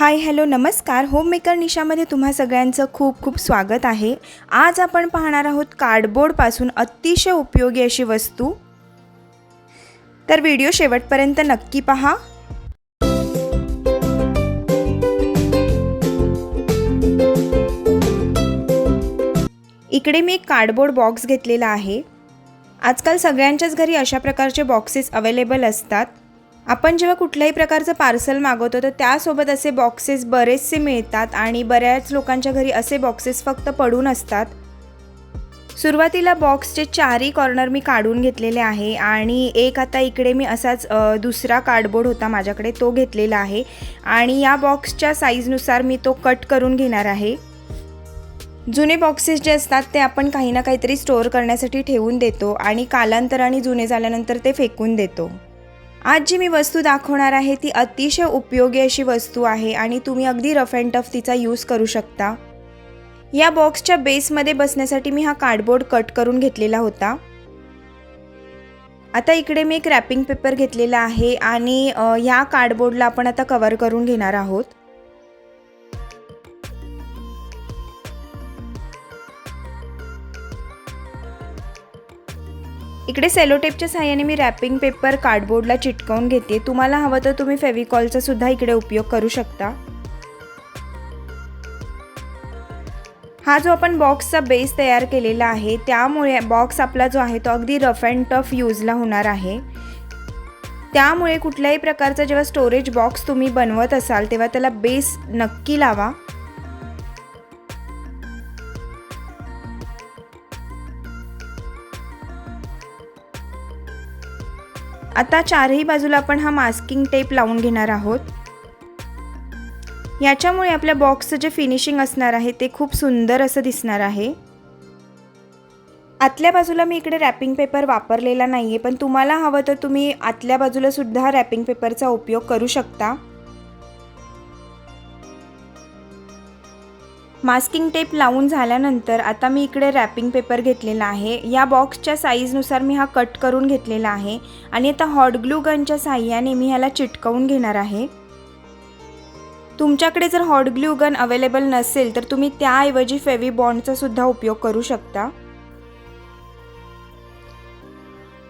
हाय hello नमस्कार. Homemaker निशामध्ये तुम्हा सगळ्यांचं खूप खूप स्वागत आहे. आज आपण पाहणार आहोत कार्डबोर्डपासून अतिशय उपयोगी अशी वस्तू. तर व्हिडिओ शेवटपर्यंत नक्की पहा. इकडे मी एक कार्डबोर्ड बॉक्स घेतलेला आहे. आजकाल सगळ्यांच्याच घरी अशा प्रकारचे बॉक्सेस अवेलेबल असतात. आपण जेव्हा कुठल्याही प्रकारचं पार्सल मागवतो तर त्यासोबत असे बॉक्सेस बरेचसे मिळतात आणि बऱ्याच लोकांच्या घरी असे बॉक्सेस फक्त पडून असतात. सुरुवातीला बॉक्सचे चारही कॉर्नर मी काढून घेतलेले आहे आणि एक आता इकडे मी असाच दुसरा कार्डबोर्ड होता माझ्याकडे तो घेतलेला आहे आणि या बॉक्सच्या साईजनुसार मी तो कट करून घेणार आहे. जुने बॉक्सेस जे असतात ते आपण काही ना काहीतरी स्टोअर करण्यासाठी ठेवून देतो आणि कालांतराने जुने झाल्यानंतर ते फेकून देतो. आज जी मी वस्तू दाखवणार आहे ती अतिशय उपयोगी अशी वस्तू आहे आणि तुम्ही अगदी रफ अँड टफ तिचा यूज करू शकता. या बॉक्सच्या बेसमध्ये बसण्यासाठी मी हा कार्डबोर्ड कट करून घेतलेला होता. आता इकडे मी एक रॅपिंग पेपर घेतलेला आहे आणि ह्या कार्डबोर्डला आपण आता कवर करून घेणार आहोत. इकडे सेलोटेपच्या साह्याने मी रॅपिंग पेपर कार्डबोर्डला चिटकवून घेते. तुम्हाला हवं तर तुम्ही फेविकॉलचा सुद्धा इकडे उपयोग करू शकता. हा जो आपण बॉक्सचा बेस तयार केलेला आहे त्यामुळे बॉक्स आपला जो आहे तो अगदी रफ अँड टफ यूजला होणार आहे. त्यामुळे कुठल्याही प्रकारचा जेव्हा स्टोरेज बॉक्स तुम्ही बनवत असाल तेव्हा त्याला बेस नक्की लावा. आता चारही बाजूला आपण हा मास्किंग टेप लावून घेणार आहोत. याच्यामुळे आपल्या बॉक्सचं जे फिनिशिंग असणार आहे ते खूप सुंदर असं दिसणार आहे. आतल्या बाजूला मी इकडे रॅपिंग पेपर वापरलेला नाही आहे पण तुम्हाला हवं तर तुम्ही आतल्या बाजूला सुद्धा रॅपिंग पेपरचा उपयोग करू शकता. मास्किंग टेप लावून झाल्यानंतर आता मी इकडे रॅपिंग पेपर घेतलेला आहे. या बॉक्सच्या साईजनुसार मी हा कट करून घेतलेला आहे आणि आता हॉट ग्लू गनच्या साह्याने मी ह्याला चिटकवून घेणार आहे. तुमच्याकडे जर हॉट ग्लू गन अवेलेबल नसेल तर तुम्ही त्याऐवजी फेवी बॉन्डचा सुद्धा उपयोग करू शकता.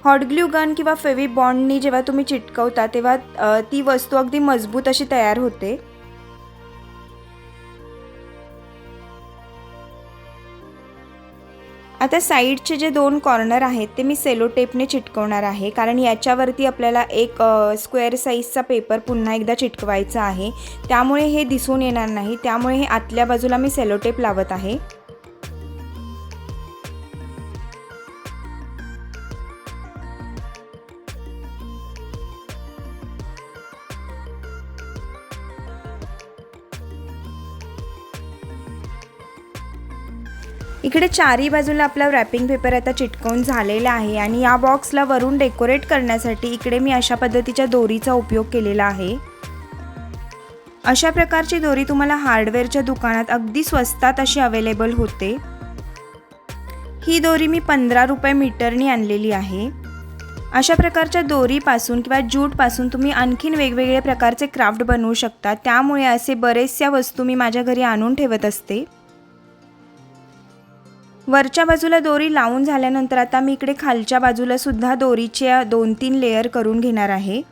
हॉट ग्लू गन किंवा फेवी बॉन्डनी जेव्हा तुम्ही चिटकवता तेव्हा ती वस्तू अगदी मजबूत अशी तयार होते. आता साईडचे जे दोन कॉर्नर आहेत ते मी सेलो टेपने चिटकवणार आहे. कारण याच्यावरती आपल्याला एक स्क्वेअर साईजचा पेपर पुन्हा एकदा चिटकवायचा आहे. त्यामुळे हे दिसून येणार नाही. त्यामुळे हे आतल्या बाजूला मी सेलो टेप लावत आहे. इकडे चारही बाजूला आपला रॅपिंग पेपर आता चिटकवून झालेला आहे आणि या बॉक्सला वरून डेकोरेट करण्यासाठी इकडे मी अशा पद्धतीच्या दोरीचा उपयोग केलेला आहे. अशा प्रकारची दोरी तुम्हाला हार्डवेअरच्या दुकानात अगदी स्वस्तात अशी अवेलेबल होते. ही दोरी मी पंधरा रुपये मीटरनी आणलेली आहे. अशा प्रकारच्या दोरीपासून किंवा ज्यूटपासून तुम्ही आणखीन वेगवेगळ्या प्रकारचे क्राफ्ट बनवू शकता. त्यामुळे असे बरेचशा वस्तू मी माझ्या घरी आणून ठेवत असते. वरच्या बाजूला दोरी लावून झाल्यानंतर आता मी इकडे खालच्या बाजूला सुद्धा दोरीच्या दोन तीन लेअर करून घेणार आहे.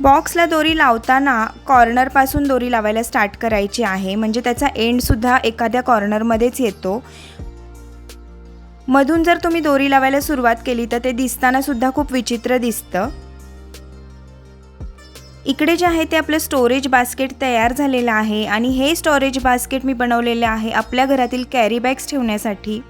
बॉक्सला दोरी लावताना कॉर्नरपासून दोरी लावायला स्टार्ट करायची आहे. म्हणजे त्याचा एंडसुद्धा एखाद्या कॉर्नरमध्येच येतो. मधून जर तुम्ही दोरी लावायला सुरुवात केली तर ते दिसतानासुद्धा खूप विचित्र दिसतं. इकडे जे आहे ते आपलं स्टोरेज बास्केट तयार झालेलं आहे आणि हे स्टोरेज बास्केट मी बनवलेलं आहे आपल्या घरातील कॅरी बॅग्स ठेवण्यासाठी.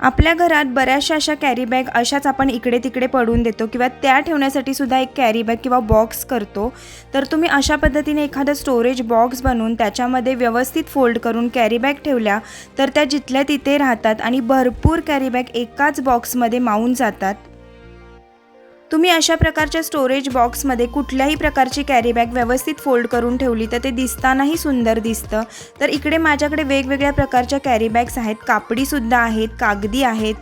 आपल्या घरात बऱ्याचशा अशा कॅरी बॅग अशाच आपण इकडे तिकडे पडून देतो किंवा त्या ठेवण्यासाठी सुद्धा एक कॅरी बॅग किंवा बॉक्स करतो. तर तुम्ही अशा पद्धतीने एखादा स्टोरेज बॉक्स बनवून त्याच्यामध्ये व्यवस्थित फोल्ड करून कॅरी बॅग ठेवल्या तर त्या जिथल्या तिथे राहतात आणि भरपूर कॅरी बॅग एकाच बॉक्समध्ये मावून जातात. तुम्ही अशा प्रकारच्या स्टोरेज बॉक्समध्ये कुठल्याही प्रकारची कॅरी बॅग व्यवस्थित फोल्ड करून ठेवली तर ते दिसतानाही सुंदर दिसतं. तर इकडे माझ्याकडे वेगवेगळ्या प्रकारच्या कॅरी बॅग्स आहेत. कापडीसुद्धा आहेत कागदी आहेत.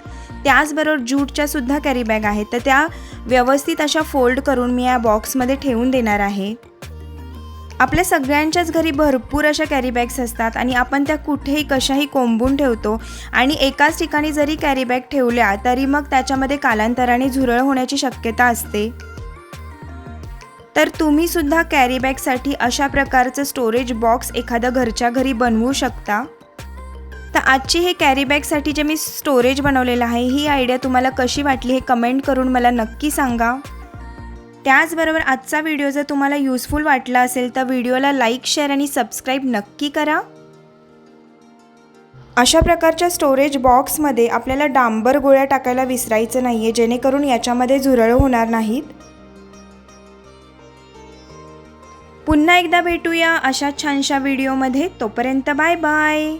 त्याचबरोबर ज्यूटच्यासुद्धा सुद्धा कॅरी बॅग आहेत. तर त्या व्यवस्थित अशा फोल्ड करून मी या बॉक्समध्ये ठेवून देणार आहे. आपल्या सगळ्यांच्याच घरी भरपूर अशा कॅरीबॅग्स असतात आणि आपण त्या कुठेही कशाही कोंबून ठेवतो आणि एकाच ठिकाणी जरी कॅरीबॅग ठेवल्या तरी मग त्याच्यामध्ये कालांतराने झुरळ होण्याची शक्यता असते. तर तुम्ही सुद्धा अशा प्रकारचं स्टोरेज बॉक्स एखादं घरच्या घरी बनवू शकता? तर आजची हे कॅरीबॅगसाठी जे मी स्टोरेज बनवलेलं आहे ही आयडिया तुम्हाला कशी वाटली हे कमेंट करून मला नक्की सांगा. त्याचबरोबर आजचा व्हिडिओ जर तुम्हाला युजफुल वाटला असेल तर व्हिडिओला लाईक शेअर आणि सबस्क्राईब नक्की करा. अशा प्रकारच्या स्टोरेज बॉक्समध्ये आपल्याला डांबर गोळ्या टाकायला विसरायचं नाही आहे जेणेकरून याच्यामध्ये झुरळ होणार नाहीत. पुन्हा एकदा भेटूया अशा छानशा व्हिडिओमध्ये तोपर्यंत बाय बाय